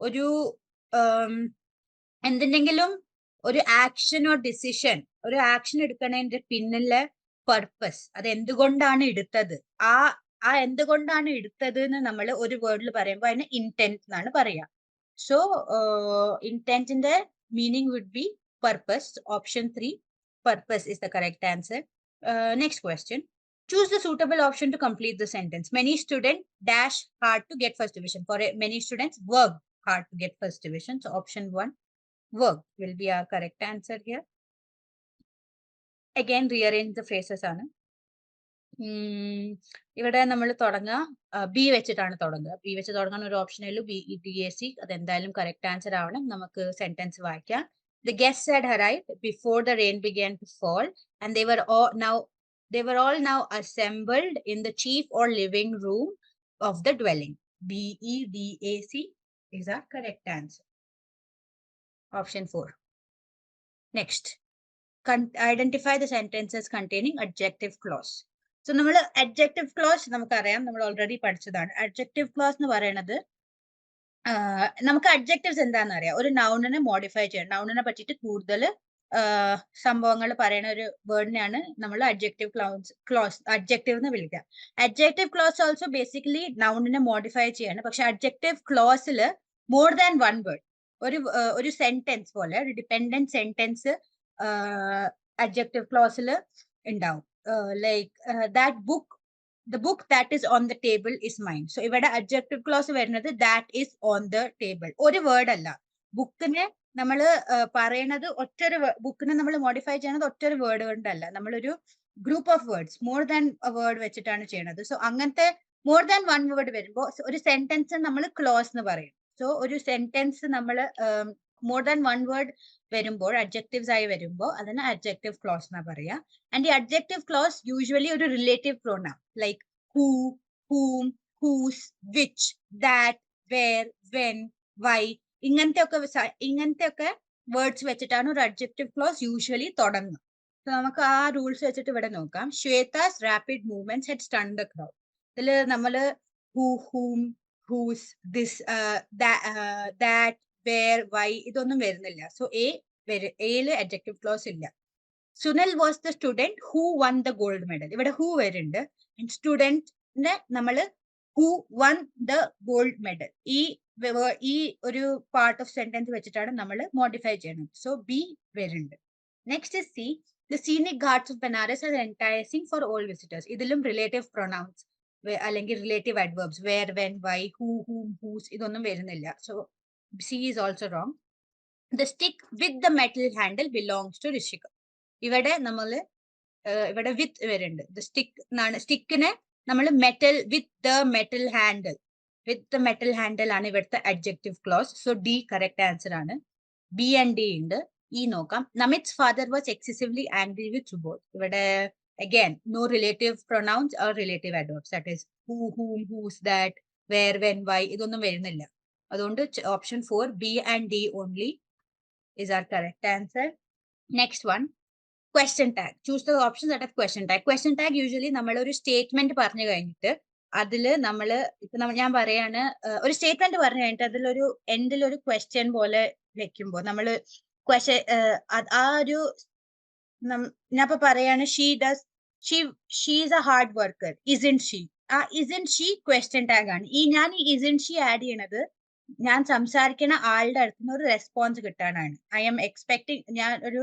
ഒരു എന്തുണ്ടെങ്കിലും ഒരു ആക്ഷൻ ഓർ ഡിസിഷൻ ഒരു ആക്ഷൻ എടുക്കണതിന്റെ പിന്നിലെ പർപ്പസ് അത് എന്തുകൊണ്ടാണ് എടുത്തത്? ആ ആ എന്തുകൊണ്ടാണ് എടുത്തത് എന്ന് നമ്മൾ ഒരു വേർഡിൽ പറയുമ്പോൾ അതിന് ഇന്റന്റ് എന്നാണ് പറയാ. So ഇന്റന്റിന്റെ meaning would be purpose option three purpose is the correct answer next question choose the suitable option to complete the sentence. Many students dash hard to get first division. For many students work hard to get first division so option 1 work will be our correct answer here again rearrange the phrases ആണ് ഉം, ഇവിടെ നമ്മൾ തുടങ്ങുക B വെച്ചിട്ടാണ് തുടങ്ങുക B വെച്ച് തുടങ്ങാൻ ഒരു ഓപ്ഷനേ ഉള്ളൂ ബി ഡി എ സി അത് എന്തായാലും കറക്റ്റ് ആൻസർ ആവണം നമുക്ക് സെന്റൻസ് വായിക്കാം The guests had arrived before the rain began to fall, and they were all now they were all now assembled in the chief or living room of the dwelling. B E D A C is our correct answer. Option 4. Next, identify the sentences containing adjective clause. So, നമ്മൾ adjective clause നമുക്കറിയാം നമ്മൾ already പഠിച്ചതാണ് adjective clause എന്ന് പറയുന്നത് നമുക്ക് to എന്താണെന്ന് അറിയാം ഒരു നൗണിനെ മോഡിഫൈ to നൗണിനെ പറ്റിയിട്ട് കൂടുതൽ സംഭവങ്ങൾ പറയുന്ന ഒരു വേർഡിനെയാണ് നമ്മൾ അഡ്ജക്റ്റീവ് ക്ലോസ് ക്ലോസ് അഡ്ജക്റ്റീവ് എന്ന് വിളിക്കുക. അഡ്ജക്റ്റീവ് ക്ലോസ് ഓൾസോ ബേസിക്കലി നൗണിനെ മോഡിഫൈ ചെയ്യാണ്. പക്ഷെ അഡ്ജക്റ്റീവ് ക്ലോസിൽ മോർ ദാൻ വൺ വേർഡ് ഒരു ഒരു സെന്റൻസ് പോലെ ഒരു ഡിപെൻഡന്റ് സെന്റൻസ് അഡ്ജക്റ്റീവ് ക്ലോസിൽ ഉണ്ടാവും. Like that book the book that is on the table is mine so ഇവിടെ അഡ്ജക്റ്റീവ് ക്ലോസ് വരുന്നത് that is on the table ഒരു വേർഡ് അല്ല. ബുക്കിനെ നമ്മൾ പറയണത് ഒറ്റൊരു ബുക്കിനെ നമ്മൾ മോഡിഫൈ ചെയ്യണത് ഒറ്റൊരു വേർഡ് കൊണ്ടല്ല. നമ്മളൊരു group of words more than word വെച്ചിട്ടാണ് ചെയ്യണത്. സോ അങ്ങനത്തെ മോർ ദാൻ വൺ വേർഡ് വരുമ്പോൾ ഒരു സെന്റൻസ് നമ്മൾ ക്ലോസ് എന്ന് പറയും. സോ ഒരു സെന്റൻസ് നമ്മൾ മോർ ദാൻ വൺ വേർഡ് വരുമ്പോൾ അഡ്ജക്റ്റീവ്സ് ആയി വരുമ്പോൾ അതിന് അഡ്ജക്റ്റീവ് ക്ലോസ് എന്നാ പറയാ. ആൻഡ് ഈ അഡ്ജക്റ്റീവ് ക്ലോസ് യൂഷ്വലി ഒരു relative pronoun like who whom whose which that where when why ഇങ്ങനത്തെ ഒക്കെ ഇങ്ങനത്തെ ഒക്കെ വേർഡ്സ് വെച്ചിട്ടാണ് ഒരു അഡ്ജക്റ്റീവ് ക്ലോസ് യൂഷ്വലി തുടങ്ങുക. സോ നമുക്ക് ആ റൂൾസ് വെച്ചിട്ട് ഇവിടെ നോക്കാം. Shweta's rapid movements had stun the crowd ഇതിൽ നമ്മൾ who whom whose this that where why ഇതൊന്നും വരുന്നില്ല. സോ എ എയിൽ അഡ്ജക്റ്റീവ് ക്ലോസ് ഇല്ല. Sunil was the student who won the gold medal ഇവിടെ ഹൂ വരുന്നുണ്ട്. സ്റ്റുഡന്റിനെ നമ്മൾ who won the gold medal ഈ ഈ ഒരു പാർട്ട് ഓഫ് സെന്റൻസ് വെച്ചിട്ടാണ് നമ്മൾ മോഡിഫൈ ചെയ്യുന്നത്. സോ ബി വരുന്നുണ്ട്. Next is C the scenic gardens of Banaras are enticing for all visitors ഇതിലും റിലേറ്റീവ് പ്രൊണൗൺസ് അല്ലെങ്കിൽ relative adverbs where when why who whom whose ഇതൊന്നും വരുന്നില്ല. So C is also wrong the stick with the metal handle belongs to Rishika ഇവിടെ നമ്മൾ ഇവിടെ വിത്ത് വരുന്നുണ്ട്. The stick എന്നാണ് സ്റ്റിക്കിനെ നമ്മൾ metal with the metal handle with the metal handle ആണ് ഇവിടുത്തെ adjective clause so D correct answer ആണ്. ബി ആൻഡ് ഡി ഉണ്ട്. ഇ നോക്കാം. Namit's father was excessively angry with Subodh ഇവിടെ again no relative pronouns or relative adverbs that is who whom whose that where when why ഇതൊന്നും വരുന്നില്ല. അതുകൊണ്ട് option four B and D only is our correct answer next one, question tag the options that have question tag. Question tag usually നമ്മൾ ഒരു statement പറഞ്ഞു കഴിഞ്ഞിട്ട് അതിൽ നമ്മൾ ഇപ്പൊ ഞാൻ പറയാണ് ഒരു സ്റ്റേറ്റ്മെന്റ് പറഞ്ഞു കഴിഞ്ഞിട്ട് അതിലൊരു എൻഡിൽ ഒരു ക്വസ്റ്റ്യൻ പോലെ വെക്കുമ്പോൾ നമ്മൾ ക്വസ്റ്റ്യൻ ആ ഒരു ഞാൻ ഇപ്പൊ പറയാണ് she does she she's a hard worker isn't she ah isn't she question tag ആണ്. ഈ ഞാൻ ഈ ഇസിൻ ഷീ ആഡ് ചെയ്യണത് ഞാൻ സംസാരിക്കുന്ന ആളുടെ അടുത്ത് നിന്ന് ഒരു റെസ്പോൺസ് കിട്ടാനാണ്. ഐ എം എക്സ്പെക്ടിങ് ഞാൻ ഒരു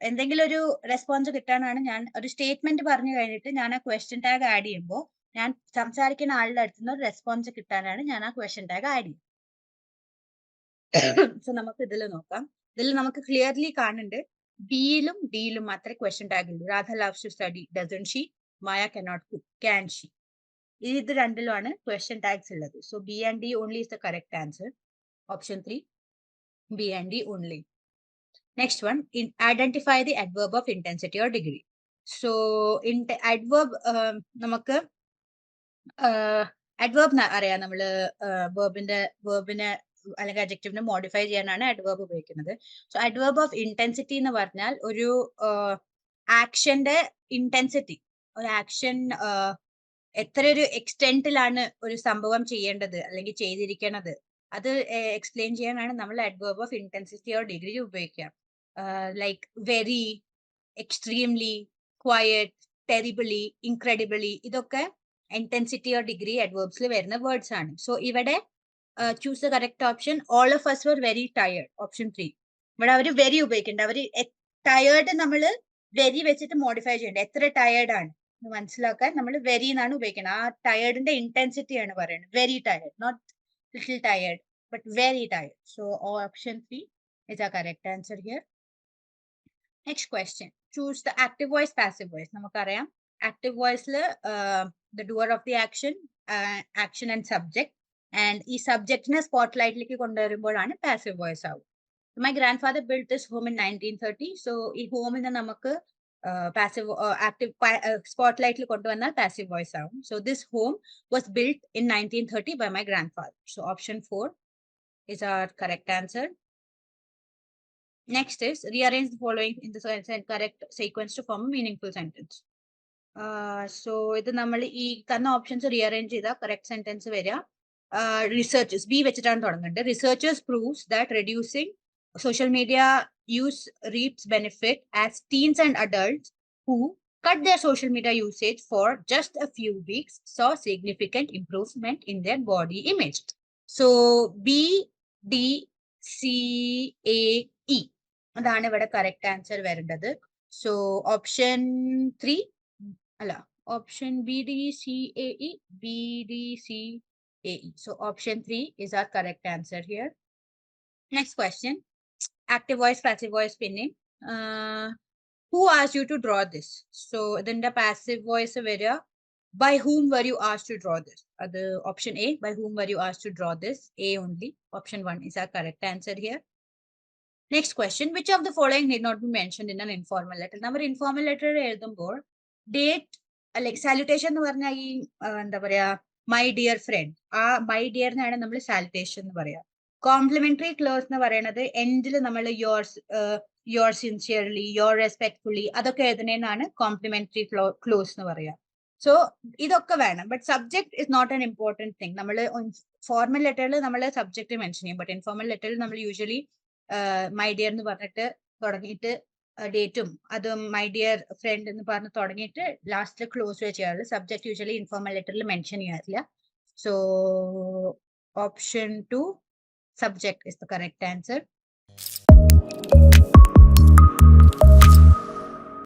എന്തെങ്കിലും ഒരു റെസ്പോൺസ് കിട്ടാനാണ് ഞാൻ ഒരു സ്റ്റേറ്റ്മെന്റ് പറഞ്ഞു കഴിഞ്ഞിട്ട് ഞാൻ ആ ക്വസ്റ്റ്യൻ ടാഗ് ആഡ് ചെയ്യുമ്പോൾ ഞാൻ സംസാരിക്കുന്ന ആളുടെ അടുത്ത് നിന്ന് ഒരു റെസ്പോൺസ് കിട്ടാനാണ് ഞാൻ ആ ക്വസ്റ്റ്യൻ ടാഗ് ആഡ് ചെയ്യുന്നത്. സോ നമുക്ക് ഇതിൽ നോക്കാം. ഇതിൽ നമുക്ക് ക്ലിയർലി കാണുന്നുണ്ട്. ബിയിലും ഡിയിലും മാത്രമേ ക്വസ്റ്റ്യൻ ടാഗ് ഉള്ളൂ. Radha loves to study doesn't she Maya cannot cook can she ഇത് രണ്ടിലുമാണ് ക്വസ്റ്റ്യൻ ടാഗ്സ് ഉള്ളത്. So B and D only is the correct answer Option 3, B and D only. Next one, in identify the adverb of intensity or degree. So, in adverb, um, നമുക്ക് adverb അറിയാം നമ്മൾ വേർബിന്റെ വേർബിനെ അല്ലെങ്കിൽ അഡ്ജക്റ്റീവിനെ modify ചെയ്യാനാണ് adverb ഉപയോഗിക്കുന്നത്. So adverb of intensity എന്ന് പറഞ്ഞാൽ ഒരു ആക്ഷന്റെ ഇന്റൻസിറ്റി ഒരു ആക്ഷൻ എത്ര ഒരു എക്സ്റ്റെന്റിലാണ് ഒരു സംഭവം ചെയ്യേണ്ടത് അല്ലെങ്കിൽ ചെയ്തിരിക്കണത്. അത് എക്സ്പ്ലെയിൻ ചെയ്യാനാണ് നമ്മൾ adverb of intensity or degree ഉപയോഗിക്കുക. Like very, extremely, quiet, terribly incredibly ഇതൊക്കെ ഇന്റൻസിറ്റി ഓർ ഡിഗ്രി അഡ്വേർബ്സിൽ വരുന്ന വേർഡ്സ് ആണ്. സോ ഇവിടെ choose the correct option all of us were very tired option three ഇവിടെ അവർ വെരി ഉപയോഗിക്കേണ്ട അവർ ടയേർഡ് നമ്മൾ വെരി വെച്ചിട്ട് മോഡിഫൈ ചെയ്യേണ്ടത് എത്ര ടയേർഡ് ആണ്? മനസ്സിലാക്കാൻ നമ്മൾ വെരി എന്നാണ് ഉപയോഗിക്കുന്നത് ആ ടയേർഡിന്റെ ഇന്റൻസിറ്റി ആണ് പറയുന്നത് very tired not little tired but very tired so option three is a correct answer here next question choose the active voice passive voice നമുക്കറിയാം active വോയിസിൽ the doer of the action action and subject and ഈ സബ്ജക്റ്റിനെ spot ലൈറ്റിലേക്ക് കൊണ്ടുവരുമ്പോഴാണ് passive voice ആവും. My grandfather build this home in nineteen thirty so ഈ ഹോമിനെ നമുക്ക് passive active spot ലൈറ്റിൽ കൊണ്ടുവന്നാൽ പാസീവ് വോയിസ് ആവും. So this home was build in nineteen thirty by my grandfather so option four is our correct answer Next is rearrange the following in the correct sequence to form a meaningful sentence. So ഇത് നമ്മൾ ഈ തന്ന options rearrange ചെയ്ത correct sentence വരിക researchers B വെച്ചിട്ടാണ് തുടങ്ങേണ്ടത് researchers proves that reducing social media use reaps benefit as teens and adults who cut their social media usage for just a few weeks saw significant improvement in their body image. So B, D, C, A, E. അതാണ് ഇവിടെ correct answer വരേണ്ടത് so option three അല്ല option B D C A E B D C A E so option three is our correct answer here next question active voice passive voice പിന്നെ who as you to draw this so ഇതിന്റെ passive voice വരിക by whom were you as to draw this അത് option A by whom were you as to draw this A only option one is our correct answer here next question which of the following need not be mention in an informal letter നമ്മൾ informal letter എഴുതുമ്പോൾ date like salutation എന്ന് പറഞ്ഞാൽ ഈ എന്താ പറയാ my dear friend ah my dear നമ്മൾ salutation എന്ന് പറയാ. കോംപ്ലിമെന്ററി ക്ലോസ് എന്ന് പറയുന്നത് എൻഡിൽ നമ്മൾ yours your sincerely your respectfully അതൊക്കെ എഴുതുന്നതിനാണ് കോംപ്ലിമെന്ററി ക്ലോസ് എന്ന് പറയാ. സോ ഇതൊക്കെ വേണം. But subject is not an important thing നമ്മൾ ഫോർമൽ ലെറ്ററിൽ നമ്മൾ സബ്ജക്ട് മെൻഷൻ ചെയ്യും. ബട്ട് ഇൻഫോർമൽ ലെറ്ററിൽ നമ്മൾ യൂഷ്വലി മൈ ഡിയർ എന്ന് പറഞ്ഞിട്ട് തുടങ്ങിയിട്ട് ഡേറ്റും അതും മൈ ഡിയർ ഫ്രണ്ട് എന്ന് പറഞ്ഞ് തുടങ്ങിയിട്ട് ലാസ്റ്റിൽ ക്ലോസ് ചെയ്യാറുള്ളൂ. സബ്ജക്ട് യൂഷ്വലി ഇൻഫോർമൽ ലെറ്ററിൽ മെൻഷൻ ചെയ്യാറില്ല. So option two subject is the correct answer